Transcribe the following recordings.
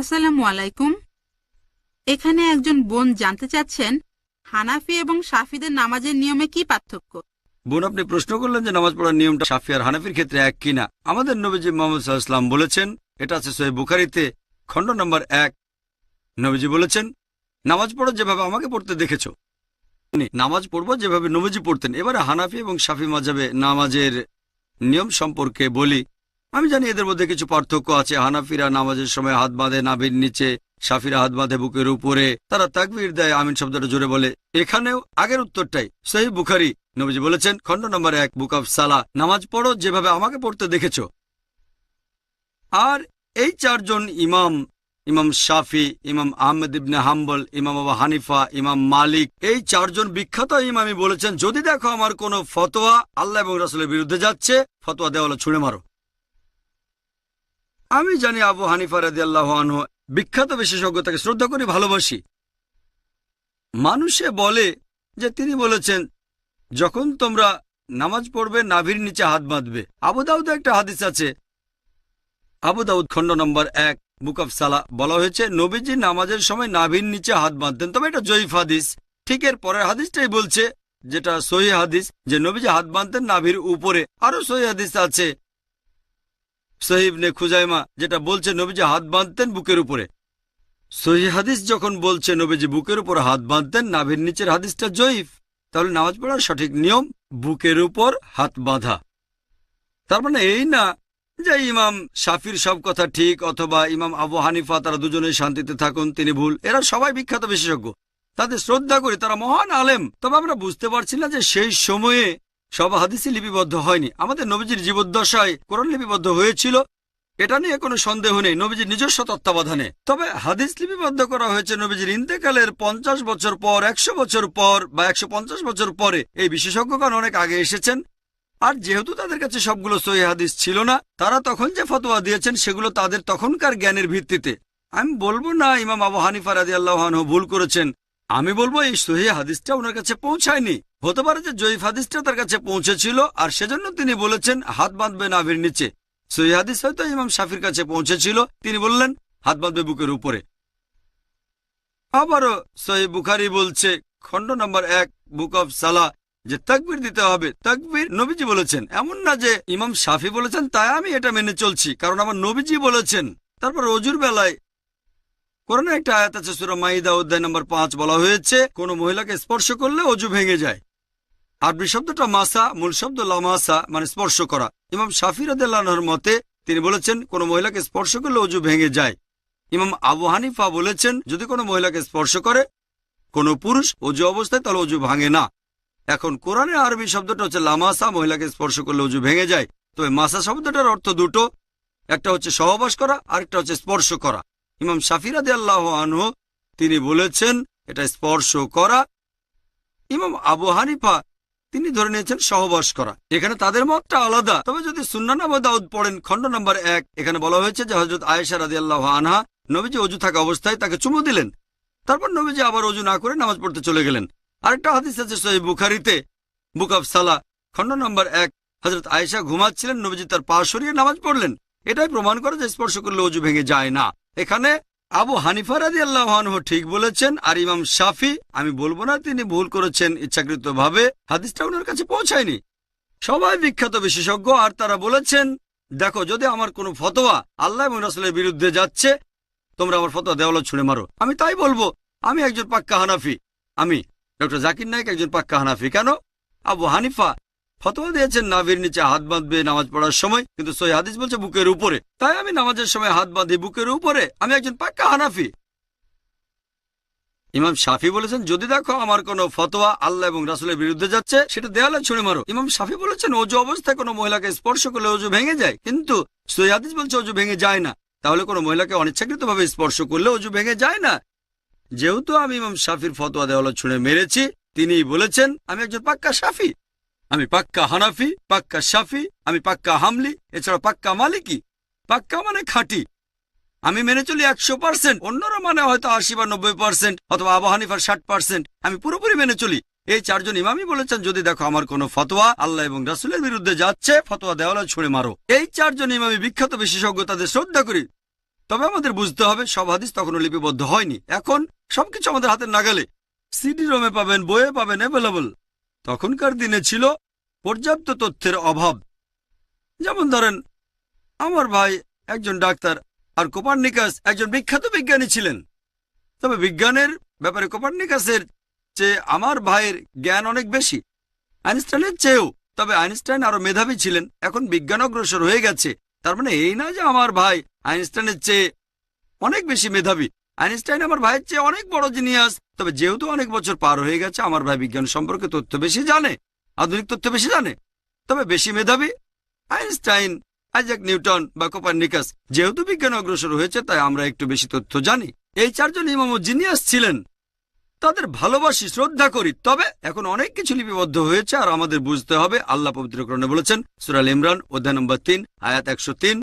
আসসালামু আলাইকুম। এখানে একজন বোন জানতে চাচ্ছেন, হানাফি এবং সাফিদের নামাজের নিয়মে কি পার্থক্য? বোন, আপনি প্রশ্ন করলেন যে নামাজ পড়ার নিয়মটা সাফি আর হানাফির ক্ষেত্রে এক কিনা। আমাদের নবীজি মোহাম্মদ সাল্লাম বলেছেন, এটা আছে সোহেব বুখারিতে, খণ্ড নম্বর এক। নবীজি বলেছেন, নামাজ পড়ো যেভাবে আমাকে পড়তে দেখেছ। নামাজ পড়ব যেভাবে নবীজি পড়তেন। এবারে হানাফি এবং সাফি মাঝাবে নামাজের নিয়ম সম্পর্কে বলি। আমি জানি এদের মধ্যে কিছু পার্থক্য আছে। হানাফিরা নামাজের সময় হাত বাঁধে, নাভির নিচে। সাফিরা হাত বাঁধে বুকের উপরে। তারা তাকবির দেয়, আমিন শব্দটা জোরে বলে। এখানেও আগের উত্তরটাই। সহি বুখারি। নবীজি বলেছেন, খণ্ড নম্বর এক, বুক অফ সালা। নামাজ পড়ো, যেভাবে আমাকে পড়তে দেখেছ। আর এই চারজন ইমাম ইমাম শাফি, ইমাম আহমেদ ইবনে হাম্বল, ইমাম আবা হানিফা, ইমাম মালিক, এই চারজন বিখ্যাত ইমামই বলেছেন, যদি দেখো আমার কোনো ফতোয়া আল্লাহ এবং রাসুলের বিরুদ্ধে যাচ্ছে, ফতোয়া দেওয়ালে ছুঁড়ে মারো। আমি জানি আবু হানিফা রাদি আল্লাহ বিখ্যাত বিশেষজ্ঞ, তাকে শ্রদ্ধা করি, ভালোবাসি। মানুষে বলে যে, তিনি বলেছেন, যখন তোমরা নামাজ পড়বে, নাভির নিচে হাত বাঁধবে। আবু দাউদে একটা হাদিস আছে। আবু দাউদ খণ্ড নম্বর এক, বুক অফ সালা বলা হয়েছে, নবীজি নামাজের সময় নাভির নিচে হাত বাঁধতেন। তবে এটা জয়ীফ হাদিস। ঠিক এর পরের হাদিসটাই বলছে, যেটা সহি হাদিস, যে নবীজি হাত বাঁধতেন নাভির উপরে। আরও সহি হাদিস আছে। সহিবনে খুজাইমা যেটা বলছে নবীজি হাত বাঁধতেন বুকের উপরে। সহি হাদিস যখন বলছে নবীজি বুকের উপর হাত বাঁধতেন, নাভির নিচের হাদিসটা জয়ীফ। তাহলে নামাজ পড়ার সঠিক নিয়ম, বুকের উপর হাত বাঁধা। তার মানে এই না যে ইমাম শাফির সব কথা ঠিক অথবা ইমাম আবু হানিফা তারা দুজনে শান্তিতে থাকুন, তিনি ভুল। এরা সবাই বিখ্যাত বিশেষজ্ঞ। তাদের শ্রদ্ধা করি, তারা মহান আলেম। তবে আমরা বুঝতে পারছি না যে সেই সময়ে সব হাদিসই লিপিবদ্ধ হয়নি। আমাদের নবীজির জীবদ্দশায় কোরআন লিপিবদ্ধ হয়েছিল, এটা নিয়ে কোনো সন্দেহ নেই, নবীজির নিজস্ব তত্ত্বাবধানে। তবে হাদিস লিপিবদ্ধ করা হয়েছে নবীজির ইন্তেকালের পঞ্চাশ বছর পর, একশো বছর পর বা একশো পঞ্চাশ বছর পরে। এই বিশেষজ্ঞগণ অনেক আগে এসেছেন, আর যেহেতু তাদের কাছে সবগুলো সহি হাদিস ছিল না, তারা তখন যে ফতোয়া দিয়েছেন সেগুলো তাদের তখনকার জ্ঞানের ভিত্তিতে। আমি বলব না, ইমাম আবু হানিফা রাজি আল্লাহান ভুল করেছেন আমি বলব এই সহি হাদিসটা ওনার কাছে পৌঁছায়নি। হতে পারে যে জয়ীফ হাদিসটা তার কাছে পৌঁছেছিল আর সেজন্য তিনি বলেছেন, হাত বাঁধবে নাভির নিচে। সহি হাদিস হয়তো ইমাম শাফির কাছে পৌঁছেছিল, তিনি বললেন, হাত বাঁধবে বুকের উপরে। আবারও সহি বুখারি বলছে, খণ্ড নম্বর এক, বুক অফ সালা, যে তাকবির দিতে হবে। তাকবির নবীজি বলেছেন। এমন না যে ইমাম শাফি বলেছেন, তাই আমি এটা মেনে চলছি, কারণ আমার নবীজি বলেছেন। তারপর অজুর বেলায় কোরআনে একটা আয়াত আছে, সুরা মাইদা, অধ্যায় নম্বর পাঁচ বলা হয়েছে, কোন মহিলাকে স্পর্শ করলে অজু ভেঙে যায়। আরবি শব্দটা মাসা, মূল শব্দ লামাসা মানে স্পর্শ করা। ইমাম শাফির আদাল্লাহর মতে, তিনি বলেছেন, কোন মহিলাকে স্পর্শ করলে অজু ভেঙে যায়। ইমাম আবু হানিফা বলেছেন, যদি কোনো মহিলাকে স্পর্শ করে কোনো পুরুষ অজু অবস্থায়, তাহলে অজু ভাঙে না। এখন কোরআনে আরবি শব্দটা হচ্ছে লামাসা, মহিলাকে স্পর্শ করলে অজু ভেঙে যায়। তবে মাসা শব্দটার অর্থ দুটো, একটা হচ্ছে সহবাস করা আর একটা হচ্ছে স্পর্শ করা। ইমাম শাফিরাদে আল্লাহ আনহু তিনি বলেছেন, এটা স্পর্শ করা। ইমাম আবু হানিফা, তিনি ধরে নিয়েছেন সহবাস করা। এখানে তাদের মতটা আলাদা। তবে যদি সুন্নান আবু দাউদ পড়েন, খণ্ড নম্বর এক, এখানে বলা হয়েছে যে হজরত আয়েশা রাদি আল্লাহ আনহা নবীজি অজু থাকা অবস্থায় তাকে চুমু দিলেন। তারপর নবীজি আবার অজু না করে নামাজ পড়তে চলে গেলেন। আরেকটা হাদিস আছে সহি বুখারিতে, বুক অফ সালা, খণ্ড নম্বর এক হজরত আয়েশা ঘুমাচ্ছিলেন, নবীজি তার পা সরিয়ে নামাজ পড়লেন। এটাই প্রমাণ করে যে স্পর্শ করলে অজু ভেঙে যায় না। এখানে আবু হানিফা রাজি আল্লাহ ঠিক বলেছেন, আর ইমাম শাফি, আমি বলব না তিনি ভুল করেছেন ইচ্ছাকৃত ভাবে হাদিসটা ওনার কাছে পৌঁছায়নি। সবাই বিখ্যাত বিশেষজ্ঞ, আর তারা বলেছেন, দেখো, যদি আমার কোনো ফতোয়া আল্লাহ রাসুলের বিরুদ্ধে যাচ্ছে, তোমরা আমার ফতোয়া দেওয়ালো ছুঁড়ে মারো। আমি তাই বলব, আমি একজন পাক্কা হানাফি। আমি, ডক্টর জাকির নায়ক একজন পাক্কা হানাফি। কেন? আবু হানিফা ফতোয়া দিয়েছেন নাভির নিচে হাত বাঁধবে নামাজ পড়ার সময়, কিন্তু সই হাদিস বলছে বুকের উপরে। তাই আমি নামাজের সময় হাত বাঁধি বুকের উপরে। আমি একজন পাক্কা হানাফি। ইমাম শাফি বলেছেন, যদি দেখো আমার কোনো ফতোয়া আল্লাহ এবং রাসুলের বিরুদ্ধে যাচ্ছে, সেটা দেয়ালে ছুঁড়ে মারো। ইমাম শাফি বলেছেন অজু অবস্থায় কোনো মহিলাকে স্পর্শ করলে অজু ভেঙে যায়, কিন্তু সই হাদিস বলছে অজু ভেঙে যায় না। তাহলে কোনো মহিলাকে অনিচ্ছাকৃতভাবে স্পর্শ করলে অজু ভেঙে যায় না। যেহেতু আমি ইমাম শাফির ফতোয়া দেওয়ালে ছুঁড়ে মেরেছি তিনি বলেছেন, আমি একজন পাক্কা শাফি। আমি পাক্কা হানাফি, পাক্কা শাফি, আমি পাক্কা হামলি, এছাড়া পাক্কা মালিকি, পাক্কা মানে খাঁটি। আমি মেনে চলি একশো পার্সেন্ট, অন্যরা মানে হয়তো আশি বা নব্বই পার্সেন্ট অথবা আবু হানিফার ষাট পার্সেন্ট। আমি পুরোপুরি মেনে চলি। এই চারজন ইমামই বলেছেন, যদি দেখো আমার কোনো ফতোয়া, আল্লাহ এবং রাসুলের বিরুদ্ধে যাচ্ছে, ফতোয়া দেওয়ালা ছুঁড়ে মারো। এই চারজন ইমামি বিখ্যাত বিশেষজ্ঞ, তাদের শ্রদ্ধা করি। তবে আমাদের বুঝতে হবে, সব হাদিস তখনও লিপিবদ্ধ হয়নি। এখন সবকিছু আমাদের হাতের নাগালে। সিডি রোমে পাবেন, বইয়ে পাবেন অ্যাভেলেবল তখনকার দিনে ছিল পর্যাপ্ত তথ্যের অভাব। যেমন ধরেন, আমার ভাই একজন ডাক্তার আর কোপার্নিকাস একজন বিখ্যাত বিজ্ঞানী ছিলেন। তবে বিজ্ঞানের ব্যাপারে কোপার্নিকাসের চেয়ে আমার ভাইয়ের জ্ঞান অনেক বেশি। আইনস্টাইনের চেয়েও, তবে আইনস্টাইন আরও মেধাবী ছিলেন। এখন বিজ্ঞান অগ্রসর হয়ে গেছে। তার মানে এই না যে আমার ভাই আইনস্টাইনের চেয়ে অনেক বেশি মেধাবী। আইনস্টাইন আমার ভাইয়ের চেয়ে অনেক বড় জিনিয়াস। তবে যেহেতু অনেক বছর পার হয়ে গেছে, আমার ভাই বিজ্ঞান সম্পর্কে তথ্য বেশি জানে, আধুনিক তথ্য বেশি জানে। তবে বেশি মেধাবী? আইনস্টাইন, আইজাক নিউটন বা কোপার্নিকাস যেহেতু বিজ্ঞান অগ্রসর হয়েছে, তাই আমরা একটু বেশি তথ্য জানি। এই চারজন ইমাম জিনিয়াস ছিলেন। তাদের ভালোবাসি শ্রদ্ধা করি। তবে এখন অনেক কিছু লিপিবদ্ধ হয়েছে আর আমাদের বুঝতে হবে আল্লাহ পবিত্রকরণে বলেছেন সুরাল ইমরান অধ্যায় নম্বর তিন আয়াত একশো তিন।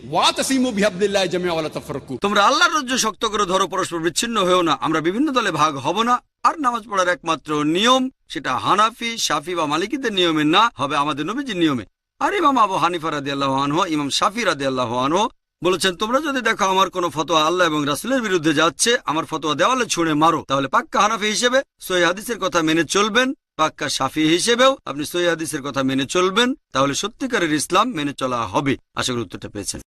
তোমরা আল্লাহর রজ্জ শক্ত করে ধরো পরস্পর বিচ্ছিন্ন হয়েও না। আমরা বিভিন্ন দলে ভাগ হব না। আর নামাজ পড়ার একমাত্র নিয়ম সেটা হানাফি সাফি বা মালিকীদের নিয়মে না হবে আমাদের নবীজির নিয়মে। আর ইমাম আবু হানিফা রাদি আল্লাহ ইমাম সাফি রাদি আল্লাহ বলেছেন, তোমরা যদি দেখো আমার কোনো ফতোয়া আল্লাহ এবং রাসুলের বিরুদ্ধে যাচ্ছে, আমার ফতোয়া দেওয়ালে ছুঁড়ে মারো। তাহলে পাক্কা হানাফি হিসেবে সই হাদিসের কথা মেনে চলবেন, পাক্কা সাফি হিসেবেও আপনি সই হাদিসের কথা মেনে চলবেন, তাহলে সত্যিকারের ইসলাম মেনে চলা হবে। আশা করি উত্তরটা পেয়েছেন।